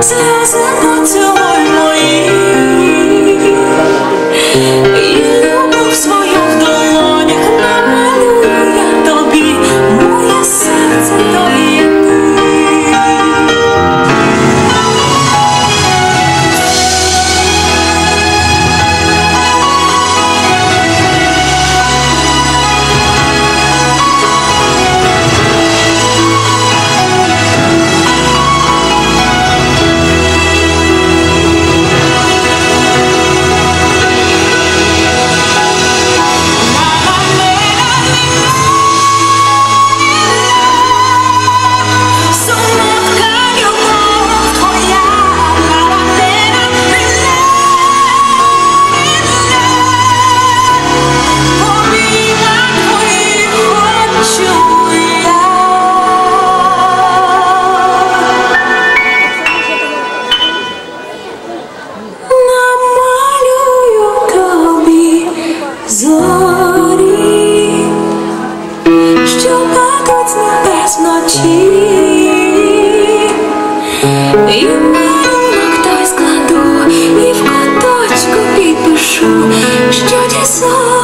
Close enough. що падуть з небес вночі, і малюнок той складу, і в куточку підпишу, що дійсно